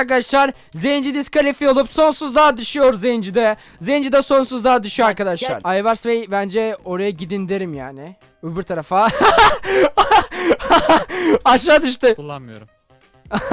Arkadaşlar Zenci diskalifiye olup sonsuzluğa düşüyor Zenci'de. Zenci de sonsuzluğa düşüyor arkadaşlar. Ayvars Bey bence oraya gidin derim yani. Öbür tarafa. Aşağı düştü. Kullanmıyorum.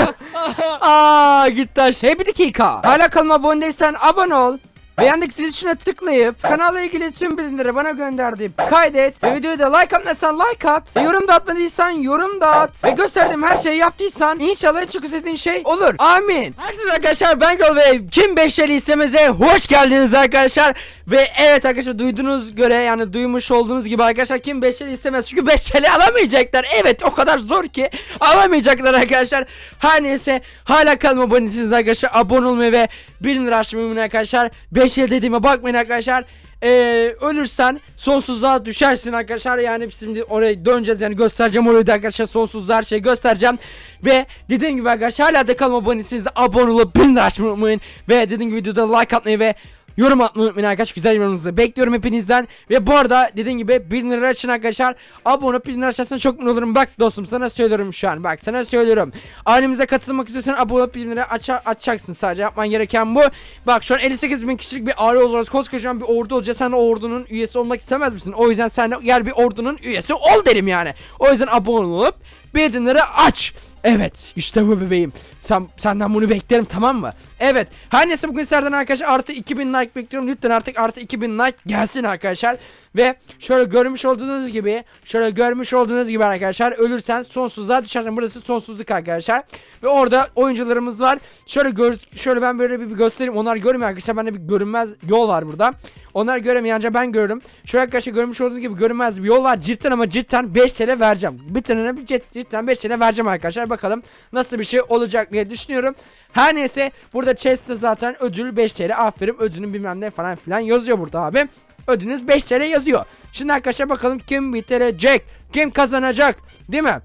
Aa gitti aşağı. Hey bir dakika. Hala kanalıma abone değilsen abone ol. Beğendik zil tuşuna tıklayıp kanalla ilgili tüm bildirimleri bana gönderdi. Kaydet ve videoyu da like atmadıysan like at. Ve yorum da atmadıysan yorum da at. Ve gösterdiğim her şeyi yaptıysan inşallah çok istediğin şey olur. Amin. Herkese arkadaşlar ben Gol ve Kim Beşeri istemeze hoş geldiniz arkadaşlar. Ve evet arkadaşlar duyduğunuz göre yani duymuş olduğunuz gibi arkadaşlar Kim Beşeri istemez. Çünkü Beşeri alamayacaklar. Evet o kadar zor ki alamayacaklar arkadaşlar. Her neyse hala kanalıma abone arkadaşlar. Abone olmayı ve bildirimleri açmayı arkadaşlar. 5 yıl dediğime bakmayın arkadaşlar. Ee, ölürsen sonsuzluğa düşersin arkadaşlar. Yani şimdi oraya döneceğiz yani göstereceğim orayı da arkadaşlar. Sonsuzluğa her şeyi göstereceğim. Ve dediğim gibi arkadaşlar hala da kanalıma abone değilseniz de abone olup bildirimleri açmayı unutmayın. Ve dediğim gibi videoda like atmayı ve Yorum atmayı unutmayın arkadaşlar. Güzel yorumunuzu bekliyorum hepinizden. Ve bu arada dediğim gibi bildirimleri açın arkadaşlar. Abone olup bildirimleri açarsan çok mutlu olurum. Bak dostum sana söylüyorum şu an. Bak sana söylüyorum. Ailemize katılmak istiyorsan abone olup aç açacaksın. Sadece yapman gereken bu. Bak şu an 58 bin kişilik bir aile olacağız. Koskocaman bir ordu olacağız. Sen de ordunun üyesi olmak istemez misin? O yüzden sen de gel bir ordunun üyesi ol derim yani. O yüzden abone olup bildirimleri aç Evet işte bu bebeğim. Sen, senden bunu beklerim tamam mı? Evet. Her neyse bugün sizlerden arkadaşlar artı 2000 like bekliyorum. Lütfen artık artı 2000 like gelsin arkadaşlar. Ve şöyle görmüş olduğunuz gibi şöyle görmüş olduğunuz gibi arkadaşlar ölürsen sonsuzluğa düşersin. Burası sonsuzluk arkadaşlar. Ve orada oyuncularımız var. Şöyle gör, şöyle ben böyle bir, bir göstereyim. Onlar görmüyor arkadaşlar. Bende bir görünmez yol var burada. Onlar göremiyor ancak ben görürüm. Şöyle arkadaşlar görmüş olduğunuz gibi görünmez bir yol var. Cidden ama cidden 5 TL vereceğim. Bir tanene bir cid- cidden 5 TL vereceğim arkadaşlar. Bakalım nasıl bir şey olacak diye düşünüyorum. Her neyse burada chest'te zaten ödül 5 TL. Aferin ödülün bilmem ne falan filan yazıyor burada abi. Ödülünüz 5 TL yazıyor. Şimdi arkadaşlar bakalım kim bitirecek? Kim kazanacak? Değil mi?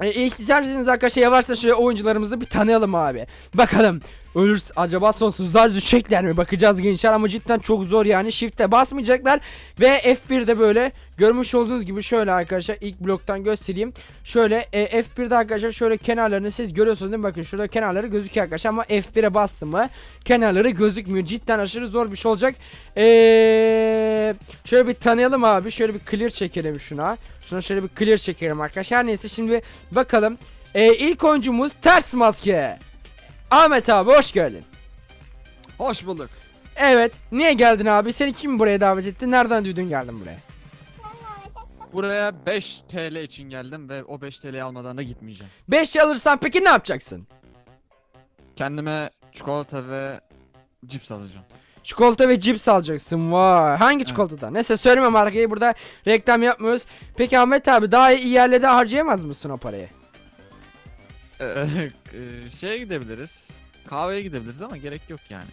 E, ilk isterseniz arkadaşlar yavaşça şöyle oyuncularımızı bir tanıyalım abi. Bakalım ölür acaba sonsuzlar düşecekler mi? Bakacağız gençler ama cidden çok zor yani. Shift'e basmayacaklar ve F1'de böyle görmüş olduğunuz gibi şöyle arkadaşlar ilk bloktan göstereyim. Şöyle e, F1'de arkadaşlar şöyle kenarlarını siz görüyorsunuz değil mi? Bakın şurada kenarları gözüküyor arkadaşlar ama F1'e bastım mı kenarları gözükmüyor. Cidden aşırı zor bir şey olacak. Eee şöyle bir tanıyalım abi. Şöyle bir clear çekelim şuna. Şuna şöyle bir clear çekelim arkadaşlar. Neyse şimdi bakalım. Ee, ilk oyuncumuz ters maske. Ahmet abi hoş geldin. Hoş bulduk. Evet. Niye geldin abi? Seni kim buraya davet etti? Nereden duydun geldin buraya? Buraya 5 TL için geldim ve o 5 TL'yi almadan da gitmeyeceğim. 5 alırsan peki ne yapacaksın? Kendime çikolata ve cips alacağım. Çikolata ve cips alacaksın. Vay. Hangi çikolatadan? Neyse söyleme markayı burada reklam yapmıyoruz. Peki Ahmet abi daha iyi yerlerde harcayamaz mısın o parayı? Ee, şeye gidebiliriz. Kahveye gidebiliriz ama gerek yok yani.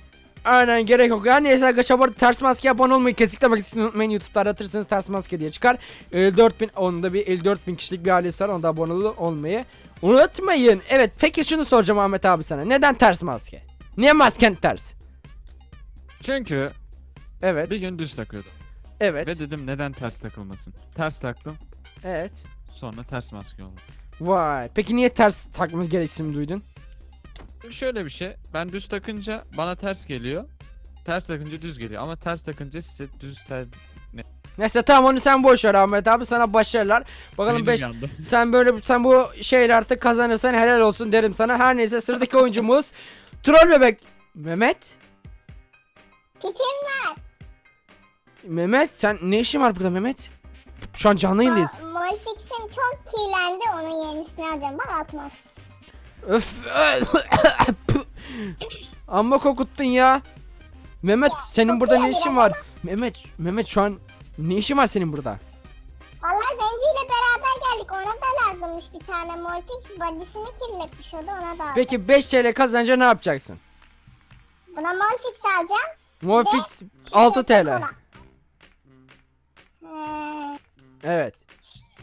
Aynen gerek yok. Yani neyse arkadaşlar bu arada ters maske abone olmayı kesinlikle bak unutmayın YouTube'da aratırsanız ters maske diye çıkar. 54 bin onda bir 54 bin kişilik bir ailesi var onda abone ol- olmayı unutmayın. Evet peki şunu soracağım Ahmet abi sana. Neden ters maske? Niye masken ters? Çünkü Evet. bir gün düz takıyordum. Evet. Ve dedim neden ters takılmasın. Ters taktım. Evet. Sonra ters maske oldu. Vay. Peki niye ters takma gereksinim duydun? Şöyle bir şey. Ben düz takınca bana ters geliyor. Ters takınca düz geliyor ama ters takınca size düz ters... Neyse tamam onu sen boş ver Ahmet abi sana başarılar. Bakalım 5 sen böyle sen bu şeyler artık kazanırsan helal olsun derim sana. Her neyse sıradaki oyuncumuz Troll bebek Mehmet. Pitim Mehmet sen ne işin var burada Mehmet? Şu an canlı yayındayız. Molfix'im çok kirlendi. Onun yenisini alacağım. Bak atmaz. Öf. Amma kokuttun ya. Mehmet senin burada ne işin var? Mehmet Mehmet şu an ne işin var senin burada? Vallahi zenciyle beraber geldik. Ona da lazımmış bir tane Molfix. Body'sini kirletmiş o da ona da. Peki 5 TL kazanınca ne yapacaksın? Buna Molfix alacağım. Morfix Şimdi 6 TL. kola. Ee, Evet.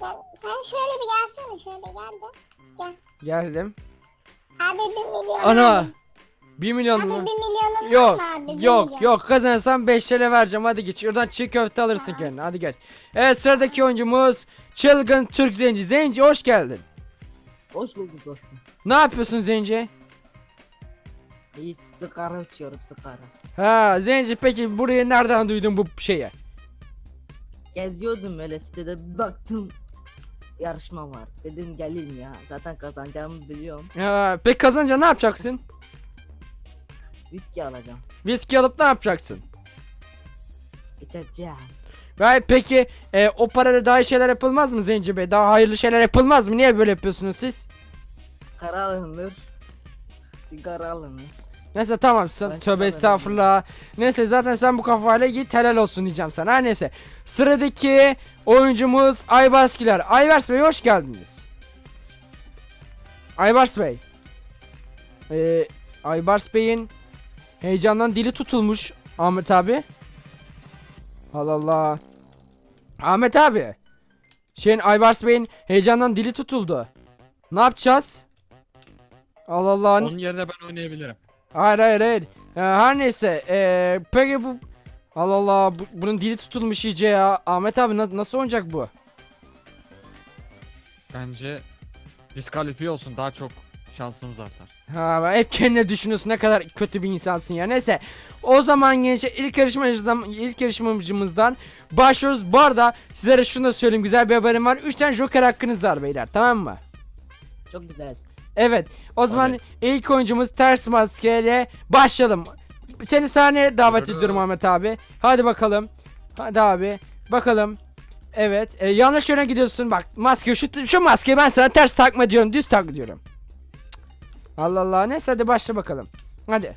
sen, sen şöyle bir gelsene. Şöyle gel de. Gel. Geldim. Abi bir milyon Ana. abi. 1 milyon Abi bir mu? milyonun Yok. abi? Yok milyon. yok kazanırsan 5 TL vereceğim hadi geç. Oradan çiğ köfte alırsın kendine hadi gel. Evet sıradaki oyuncumuz Çılgın Türk Zenci. Zenci hoş geldin. Hoş bulduk dostum. Ne yapıyorsun Zenci? Hiç sigara içiyorum sigara. Ha Zenci peki burayı nereden duydun bu şeyi? Geziyordum öyle sitede bir baktım. Yarışma var. Dedim geleyim ya. Zaten kazanacağımı biliyorum. Ha, peki kazanınca ne yapacaksın? Viski alacağım. Viski alıp ne yapacaksın? İçeceğim. Ve peki e, o parayla daha iyi şeyler yapılmaz mı Zenci Bey? Daha hayırlı şeyler yapılmaz mı? Niye böyle yapıyorsunuz siz? Kara alınır. Sigara alınır. Neyse tamam sen Başka tövbe estağfurullah. Neyse zaten sen bu kafayla git helal olsun diyeceğim sana. Her neyse. Sıradaki oyuncumuz Aybarskiler. Aybars Bey hoş geldiniz. Aybars Bey. Ee, Aybars Bey'in heyecandan dili tutulmuş Ahmet abi. Allah Allah. Ahmet abi. Şeyin Aybars Bey'in heyecandan dili tutuldu. Ne yapacağız? Allah Allah. Onun yerine ben oynayabilirim. Hayır hayır hayır. Ee, her neyse. Ee, peki bu... Allah Allah bu- bunun dili tutulmuş iyice ya. Ahmet abi na- nasıl olacak bu? Bence diskalifiye olsun daha çok şansımız artar. Ha hep kendine düşünüyorsun ne kadar kötü bir insansın ya. Neyse. O zaman gençler ilk yarışmacımızdan ilk yarışmacımızdan başlıyoruz. Bu arada sizlere şunu da söyleyeyim güzel bir haberim var. 3 tane joker hakkınız var beyler tamam mı? Çok güzel. Evet. O zaman Hadi. ilk oyuncumuz ters maskeyle başlayalım. Seni sahneye davet Yürü. ediyorum Ahmet abi. Hadi bakalım. Hadi abi. Bakalım. Evet. E, yanlış yöne gidiyorsun. Bak maske şu şu maskeyi ben sana ters takma diyorum. Düz tak diyorum. Allah Allah. Neyse hadi başla bakalım. Hadi.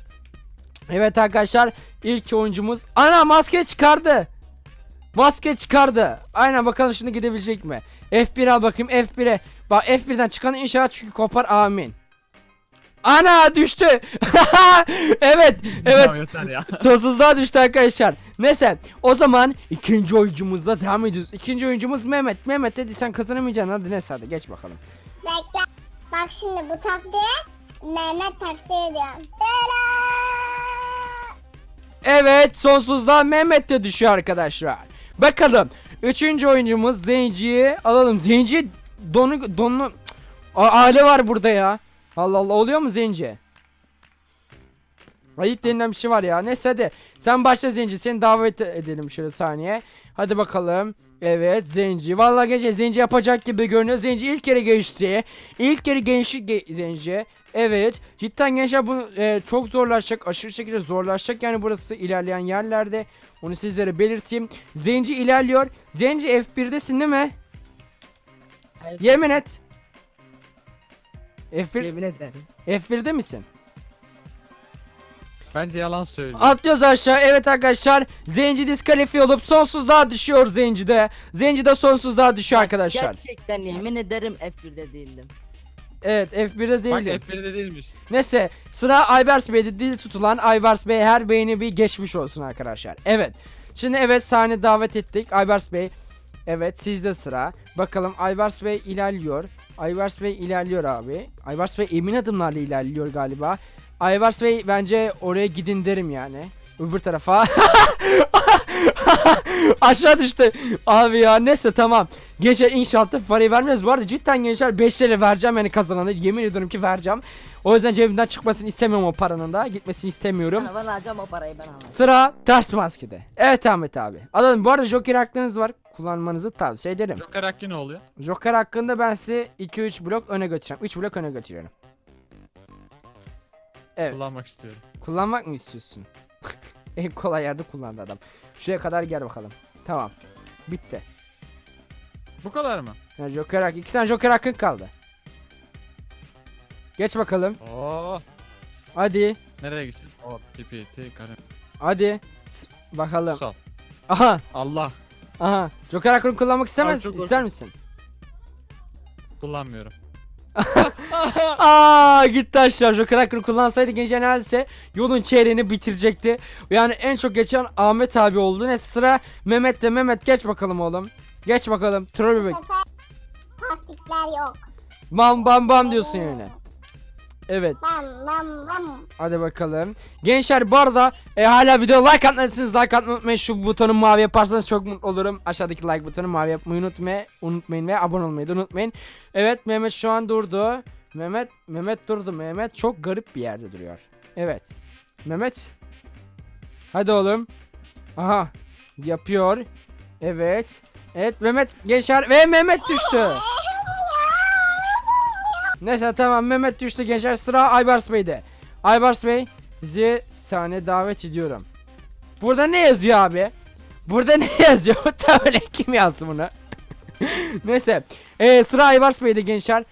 Evet arkadaşlar ilk oyuncumuz ana maske çıkardı. Maske çıkardı. Aynen bakalım şimdi gidebilecek mi? F1 al bakayım F1'e. Bak F1'den çıkan inşallah çünkü kopar amin. Ana düştü. evet evet Ya yeter ya. Tozsuzluğa düştü arkadaşlar. Neyse o zaman ikinci oyuncumuzla devam ediyoruz. İkinci oyuncumuz Mehmet. Mehmet dedi sen kazanamayacaksın hadi neyse hadi geç bakalım. Bekle. Bak şimdi bu taktiğe Mehmet taktiği. Tada! Evet sonsuzluğa Mehmet de düşüyor arkadaşlar. Bakalım. Üçüncü oyuncumuz Zenci'yi alalım. Zenci donu donlu A- aile var burada ya. Allah Allah oluyor mu Zenci? Ayıp denilen bir şey var ya. Neyse hadi. Sen başla Zenci. Seni davet edelim şöyle saniye. Hadi bakalım. Evet Zenci. Vallahi gece Zenci yapacak gibi görünüyor. Zenci ilk kere geçti. İlk kere gençlik ge- Zenci. Evet. Cidden gençler bu e, çok zorlaşacak. Aşırı şekilde zorlaşacak yani burası ilerleyen yerlerde. Onu sizlere belirteyim. Zenci ilerliyor. Zenci F1'desin değil mi? Hayır. Yemin et. F1 Yemin ederim. F1'de misin? Bence yalan söylüyor. Atlıyoruz aşağı. Evet arkadaşlar. Zenci diskalifiye olup sonsuzluğa düşüyor Zenci de. Zenci de sonsuzluğa düşüyor arkadaşlar. Gerçekten yemin ederim F1'de değildim. Evet F1'de Bak değildim. F1'de değilmiş. Neyse sıra Aybars Bey'de dil tutulan Aybars Bey her beyni bir geçmiş olsun arkadaşlar. Evet. Şimdi evet sahne davet ettik. Aybars Bey. Evet sizde sıra. Bakalım Aybars Bey ilerliyor. Aybars Bey ilerliyor abi. Aybars Bey emin adımlarla ilerliyor galiba. Aybars Bey bence oraya gidin derim yani. Öbür tarafa. Aşağı düştü. Abi ya neyse tamam. Gençler inşaatta parayı vermiyoruz. Bu arada cidden gençler 5 lira vereceğim yani kazananı. Yemin ediyorum ki vereceğim. O yüzden cebimden çıkmasını istemiyorum o paranın da. Gitmesini istemiyorum. Ben, ben alacağım o parayı ben alacağım. Sıra ters maskede. Evet Ahmet abi. Alalım. Bu arada Joker hakkınız var. Kullanmanızı tavsiye ederim. Joker hakkı ne oluyor? Joker hakkında ben size 2-3 blok öne götüreceğim. 3 blok öne götürüyorum. Evet. Kullanmak istiyorum. Kullanmak mı istiyorsun? en kolay yerde kullandı adam. Şuraya kadar gel bakalım. Tamam. Bitti. Bu kadar mı? Yani Joker hakkı. iki tane Joker hakkın kaldı. Geç bakalım. Oo. Hadi. Nereye gitsin? O tipi ti karın. Hadi. S- Bakalım. Sal. Aha. Allah. Aha. Joker hakkını kullanmak istemez, çok ister misin? Kullanmıyorum. Aa gitti aşağı. Joker hakkını kullansaydı gençler neredeyse yolun çeyreğini bitirecekti. Yani en çok geçen Ahmet abi oldu. Ne sıra Mehmet'te. Mehmet geç bakalım oğlum. Geç bakalım. Troll bebek. Taktikler yok. Bam bam bam diyorsun yani. Evet. Bam bam bam. Hadi bakalım. Gençler bu arada e, hala video like atmadıysanız like atmayı unutmayın. Şu butonu mavi yaparsanız çok mutlu olurum. Aşağıdaki like butonu mavi yapmayı unutmayın. Unutmayın ve abone olmayı da unutmayın. Evet Mehmet şu an durdu. Mehmet Mehmet durdu. Mehmet çok garip bir yerde duruyor. Evet. Mehmet. Hadi oğlum. Aha. Yapıyor. Evet. Evet Mehmet gençler ve Mehmet düştü. Neyse tamam Mehmet düştü gençler sıra Aybars Bey'de. Aybars Bey sizi sahne davet ediyorum. Burada ne yazıyor abi? Burada ne yazıyor? Bu tabela kim yazdı bunu? Neyse. Ee, sıra Aybars Bey'de gençler.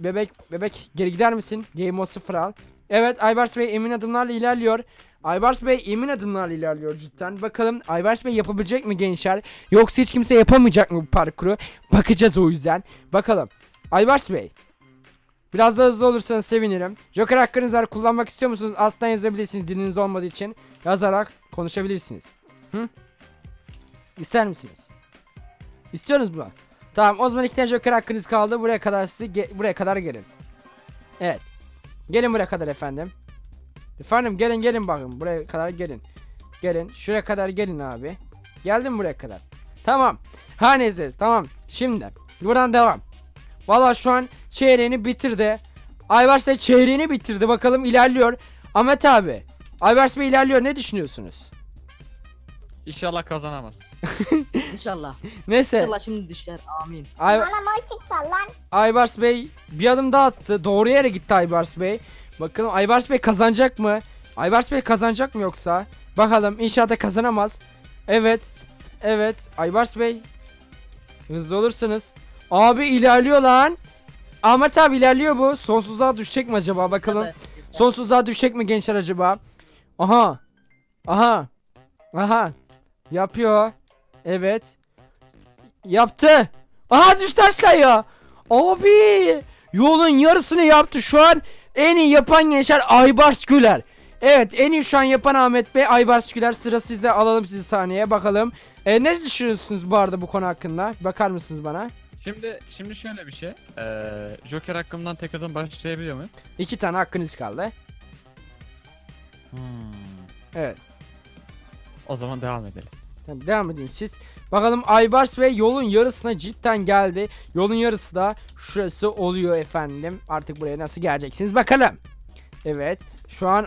Bebek bebek geri gider misin? Game mode 0 al. Evet Aybars Bey emin adımlarla ilerliyor. Aybars Bey emin adımlarla ilerliyor cidden. Bakalım Aybars Bey yapabilecek mi gençler? Yoksa hiç kimse yapamayacak mı bu parkuru? Bakacağız o yüzden. Bakalım. Aybars Bey. Biraz daha hızlı olursanız sevinirim. Joker hakkınız var. Kullanmak istiyor musunuz? Alttan yazabilirsiniz diliniz olmadığı için. Yazarak konuşabilirsiniz. Hı? İster misiniz? İstiyorsunuz mu? Tamam o zaman iki tane Joker hakkınız kaldı. Buraya kadar sizi buraya kadar gelin. Evet. Gelin buraya kadar efendim. Efendim gelin gelin bakın buraya kadar gelin. Gelin şuraya kadar gelin abi. Geldim buraya kadar. Tamam. Ha neyse tamam. Şimdi buradan devam. Valla şu an çeyreğini bitirdi. Aybars da çeyreğini bitirdi. Bakalım ilerliyor. Ahmet abi. Aybars Bey ilerliyor. Ne düşünüyorsunuz? İnşallah kazanamaz. İnşallah. Neyse. İnşallah şimdi düşer. Amin. Ay- Bana moltik sal lan. Aybars Bey bir adım daha attı. Doğru yere gitti Aybars Bey. Bakalım Aybars Bey kazanacak mı? Aybars Bey kazanacak mı yoksa? Bakalım inşallah da kazanamaz. Evet. Evet. Aybars Bey. Hızlı olursunuz. Abi ilerliyor lan. Ahmet abi ilerliyor bu. Sonsuzluğa düşecek mi acaba? Bakalım. Tabii. Sonsuzluğa düşecek mi gençler acaba? Aha. Aha. Aha. Yapıyor. Evet. Yaptı. Aha düştü aşağıya. Abi. Yolun yarısını yaptı şu an. En iyi yapan gençler Aybars Güler. Evet en iyi şu an yapan Ahmet Bey Aybars Güler. Sıra sizde alalım sizi sahneye bakalım. E, ne düşünüyorsunuz bu arada bu konu hakkında? Bakar mısınız bana? Şimdi şimdi şöyle bir şey. Ee, Joker hakkımdan tekrardan başlayabiliyor muyum? İki tane hakkınız kaldı. Hmm. Evet. O zaman devam edelim. Yani devam edin siz. Bakalım Aybars ve yolun yarısına cidden geldi. Yolun yarısı da şurası oluyor efendim. Artık buraya nasıl geleceksiniz bakalım. Evet. Şu an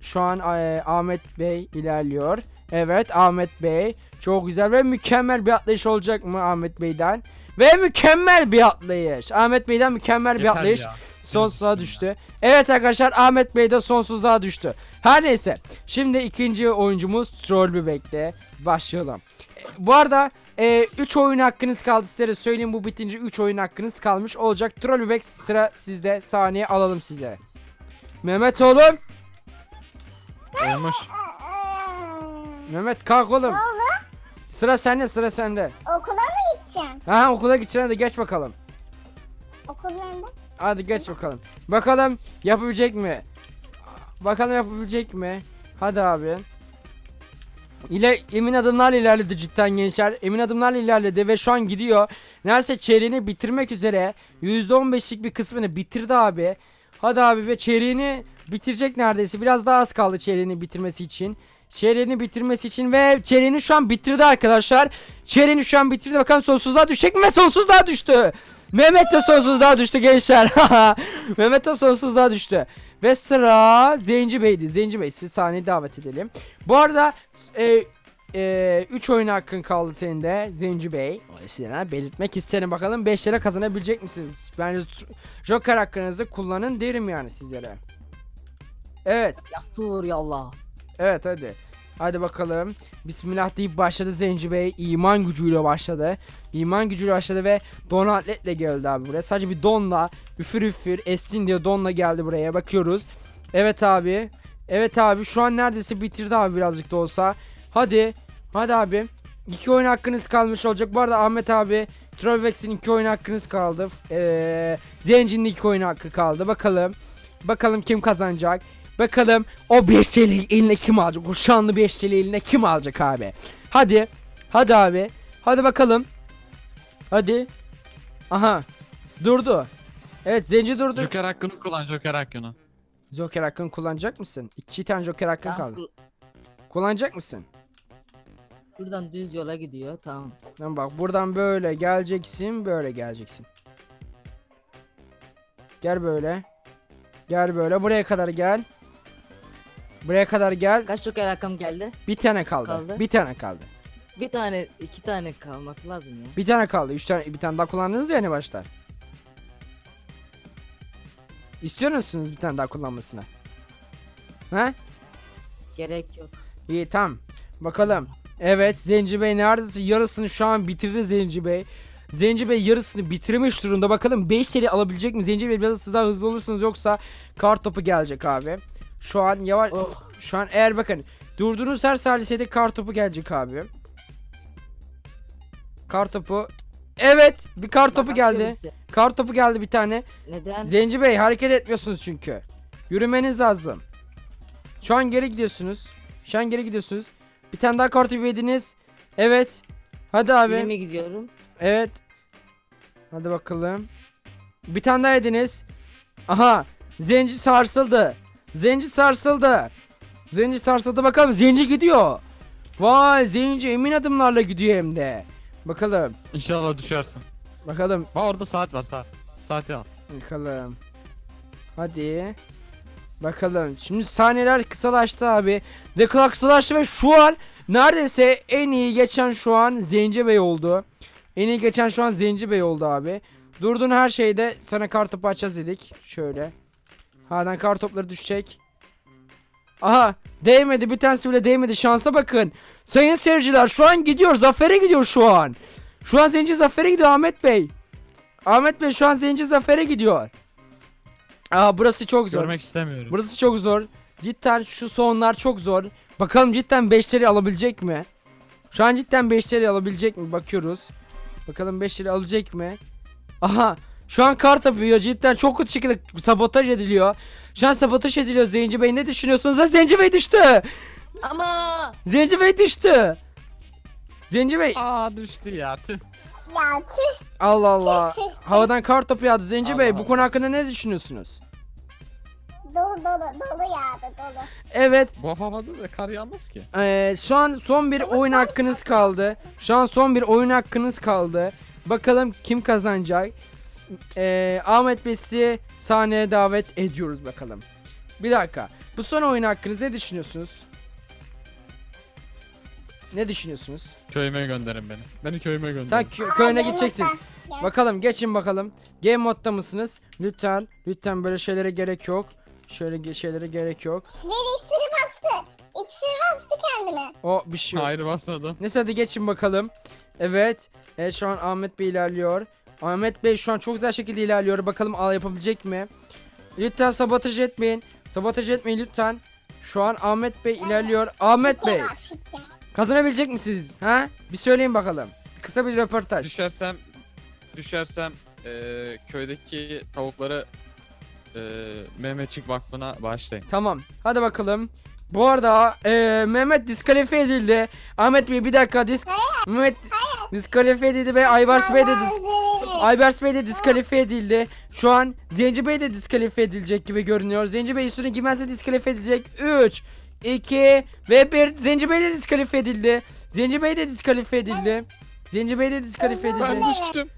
şu an e, Ahmet Bey ilerliyor. Evet Ahmet Bey çok güzel ve mükemmel bir atlayış olacak mı Ahmet Bey'den? Ve mükemmel bir atlayış. Ahmet Bey'den mükemmel bir Yeter atlayış. ya. Sonsuzluğa düştü. Evet arkadaşlar Ahmet Bey de sonsuzluğa düştü. Her neyse. Şimdi ikinci oyuncumuz Troll Bebek'te başlayalım. E, Bu arada 3 oyun hakkınız kaldı sizlere söyleyeyim bu bitince 3 oyun hakkınız kalmış olacak. Troll Bebek sıra sizde saniye alalım size. Mehmet oğlum. Olmuş. Mehmet kalk oğlum. Ne oldu? Sıra sende sıra sende. Okula mı gideceğim? Ha okula gideceksin hadi geç bakalım. Okul nerede? Hadi geç bakalım. Bakalım yapabilecek mi? Bakalım yapabilecek mi? Hadi abi. İle emin adımlarla ilerledi cidden gençler. Emin adımlarla ilerledi ve şu an gidiyor. Neredeyse çeyreğini bitirmek üzere. %15'lik bir kısmını bitirdi abi. Hadi abi ve çeyreğini bitirecek neredeyse. Biraz daha az kaldı çeyreğini bitirmesi için. Çeyreğini bitirmesi için ve çeyreğini şu an bitirdi arkadaşlar. Çeyreğini şu an bitirdi. Bakalım sonsuzluğa düşecek mi ve sonsuzluğa düştü. Mehmet de sonsuzluğa düştü gençler. Mehmet de sonsuzluğa düştü. Ve sıra Zenci Bey'di. Zenci Bey sizi sahneye davet edelim. Bu arada 3 e, üç oyun hakkın kaldı senin de Zenci Bey. Size belirtmek isterim bakalım 5 lira kazanabilecek misiniz? Bence Joker hakkınızı kullanın derim yani sizlere. Evet. Yaktır ya Allah. Evet hadi. Hadi bakalım. Bismillah deyip başladı Zenci Bey. İman gücüyle başladı. İman gücüyle başladı ve don atletle geldi abi buraya. Sadece bir donla üfür üfür essin diye donla geldi buraya. Bakıyoruz. Evet abi. Evet abi şu an neredeyse bitirdi abi birazcık da olsa. Hadi. Hadi abi. İki oyun hakkınız kalmış olacak. Bu arada Ahmet abi Trollvex'in iki oyun hakkınız kaldı. Ee, Zenci'nin iki oyun hakkı kaldı. Bakalım. Bakalım kim kazanacak. Bakalım o 5 TL eline kim alacak? O şanlı 5 TL eline kim alacak abi? Hadi. Hadi abi. Hadi bakalım. Hadi. Aha. Durdu. Evet Zenci durdu. Joker hakkını kullan Joker hakkını. Joker hakkını kullanacak mısın? İki tane Joker hakkın Tamam, kaldı. Kullanacak mısın? Buradan düz yola gidiyor. Tamam. Lan bak buradan böyle geleceksin, böyle geleceksin. Gel böyle. Gel böyle. Buraya kadar gel. Buraya kadar gel. Kaç çok rakam geldi? Bir tane kaldı. Kaldı. Bir tane kaldı. Bir tane, iki tane kalması lazım ya. Bir tane kaldı. Üç tane, bir tane daha kullandınız ya ne başlar. İstiyor musunuz bir tane daha kullanmasını? He? Gerek yok. İyi tamam. Bakalım. Evet Zenci Bey neredeyse yarısını şu an bitirdi Zenci Bey. Zenci Bey yarısını bitirmiş durumda. Bakalım 5 seri alabilecek mi? Zenci Bey biraz daha hızlı olursunuz yoksa kar topu gelecek abi. Şu an yavaş Oh. şu an eğer bakın durduğunuz her salisede kar topu gelecek abi. Kar topu. Evet, bir kar topu geldi. Kar topu geldi bir tane. Neden? Zenci Bey hareket etmiyorsunuz çünkü. Yürümeniz lazım. Şu an geri gidiyorsunuz. Şu an geri gidiyorsunuz. Bir tane daha kar topu yediniz. Evet. Hadi Yine abi. mi gidiyorum? Evet. Hadi bakalım. Bir tane daha yediniz. Aha. Zenci sarsıldı. Zenci sarsıldı. Zenci sarsıldı bakalım. Zenci gidiyor. Vay zenci emin adımlarla gidiyor hem de. Bakalım. İnşallah düşersin. Bakalım. Bak orada saat var saat. Saati al. Bakalım. Hadi. Bakalım. Şimdi saniyeler kısalaştı abi. The clock kısalaştı ve şu an neredeyse en iyi geçen şu an Zenci Bey oldu. En iyi geçen şu an Zenci Bey oldu abi. Durdun her şeyde sana kar topu açacağız dedik. Şöyle. Hadan kar topları düşecek. Aha değmedi bir tanesi bile değmedi şansa bakın. Sayın seyirciler şu an gidiyor zafere gidiyor şu an. Şu an Zenci zafere gidiyor Ahmet Bey. Ahmet Bey şu an Zenci zafere gidiyor. Aa burası çok zor. Görmek istemiyorum. Burası çok zor. Cidden şu sonlar çok zor. Bakalım cidden 5'leri alabilecek mi? Şu an cidden 5'leri alabilecek mi? Bakıyoruz. Bakalım 5'leri alacak mı? Aha. Şu an kart yapıyor. Cidden çok kötü şekilde sabotaj ediliyor. Şu an sabotaj ediliyor Zenci Bey. Ne düşünüyorsunuz? Ha, Zenci Bey düştü. Ama Zenci Bey düştü. Zenci Bey. Aa düştü ya tüh. Ya tüh Allah Allah. tüh tüh. tüh. Havadan kar topu yağdı. Zenci Allah Bey bu konu hakkında ne düşünüyorsunuz? Dolu dolu dolu yağdı dolu. Evet. Bu havada da kar yağmaz ki. Ee, şu an son bir oyun hakkınız kaldı. Şu an son bir oyun hakkınız kaldı. Bakalım kim kazanacak? Ee, Ahmet Bey sizi sahneye davet ediyoruz bakalım. Bir dakika. Bu son oyun hakkında ne düşünüyorsunuz? Ne düşünüyorsunuz? Köyüme gönderin beni. Beni köyüme gönderin. Daha kö- köyüne gideceksiniz. Bakalım geçin bakalım. Game modda mısınız? Lütfen, lütfen böyle şeylere gerek yok. Şöyle ge- şeylere gerek yok. Bir iksiri bastı. İksir bastı kendine. O bir şey yok. Hayır basmadım. Neyse hadi geçin bakalım. Evet. Evet şu an Ahmet Bey ilerliyor. Ahmet Bey şu an çok güzel şekilde ilerliyor. Bakalım al yapabilecek mi? Lütfen sabotaj etmeyin. Sabotaj etmeyin lütfen. Şu an Ahmet Bey ilerliyor. Ahmet Bey kazanabilecek misiniz? Ha? Bir söyleyin bakalım. Kısa bir röportaj. Düşersem düşersem eee köydeki tavukları eee Mehmetçik Vakfı'na bağışlayın. Tamam. Hadi bakalım. Bu arada eee, Mehmet diskalifiye edildi. Ahmet Bey bir dakika disk Mehmet diskalifiye edildi ve Aybars Bey de dis Allah'ım. Aybers Bey de diskalifiye edildi. Şu an Zenci Bey de diskalifiye edilecek gibi görünüyor. Zenci Bey üstüne giymezse diskalifiye edilecek. 3, 2 ve 1. Zenci Bey de diskalifiye edildi. Zenci Bey de diskalifiye edildi. Zenci Bey de diskalifiye edildi. Ben düştüm.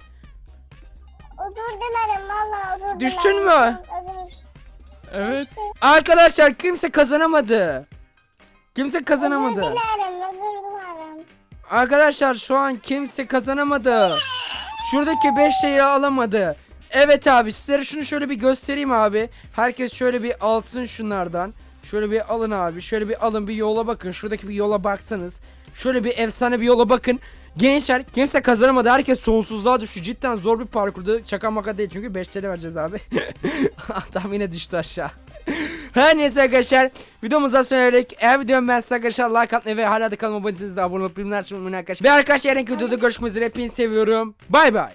Özür dilerim valla özür dilerim. Düştün mü? Özür, Evet. Arkadaşlar kimse kazanamadı. Kimse özür kazanamadı. dilerim özür dilerim. Arkadaşlar şu an kimse kazanamadı. Şuradaki 5 şeyi alamadı. Evet abi sizlere şunu şöyle bir göstereyim abi. Herkes şöyle bir alsın şunlardan. Şöyle bir alın abi. Şöyle bir alın bir yola bakın. Şuradaki bir yola baksanız. Şöyle bir efsane bir yola bakın. Gençler kimse kazanamadı. Herkes sonsuzluğa düştü. Cidden zor bir parkurdu. Şaka maka değil çünkü 5 TL vereceğiz abi. Adam yine düştü aşağı. Her neyse arkadaşlar videomuza söyledik. Eğer videomu beğendiyseniz arkadaşlar like atmayı ve hala da kanalıma abone de abone olup açmayı unutmayın arkadaşlar. Ve arkadaşlar yarınki videoda görüşmek üzere. Hepinizi seviyorum. Bay bay.